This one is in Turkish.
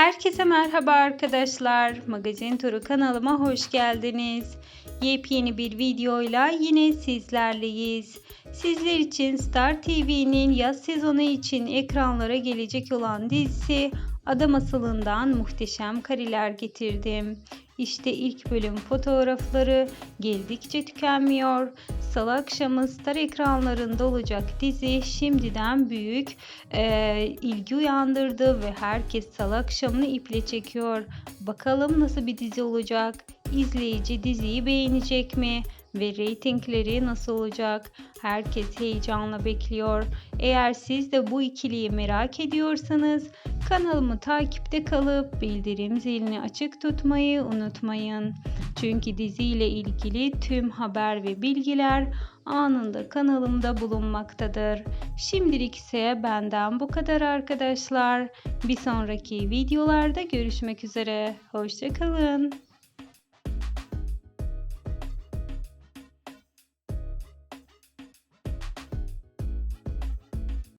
Herkese merhaba arkadaşlar. Magazin Turu kanalıma hoş geldiniz. Yepyeni bir videoyla yine sizlerleyiz. Sizler için Star TV'nin yaz sezonu için ekranlara gelecek olan dizisi Ada Masalı'ndan muhteşem kareler getirdim. İşte ilk bölüm fotoğrafları geldikçe tükenmiyor. Salı akşamı Star ekranlarında olacak dizi şimdiden büyük e, ilgi uyandırdı ve herkes salı akşamını iple çekiyor. Bakalım nasıl bir dizi olacak? İzleyici diziyi beğenecek mi? Ve reytingleri nasıl olacak? Herkes heyecanla bekliyor. Eğer siz de bu ikiliyi merak ediyorsanız kanalımı takipte kalıp bildirim zilini açık tutmayı unutmayın. Çünkü diziyle ilgili tüm haber ve bilgiler anında kanalımda bulunmaktadır. Şimdilik ise benden bu kadar arkadaşlar. Bir sonraki videolarda görüşmek üzere. Hoşçakalın.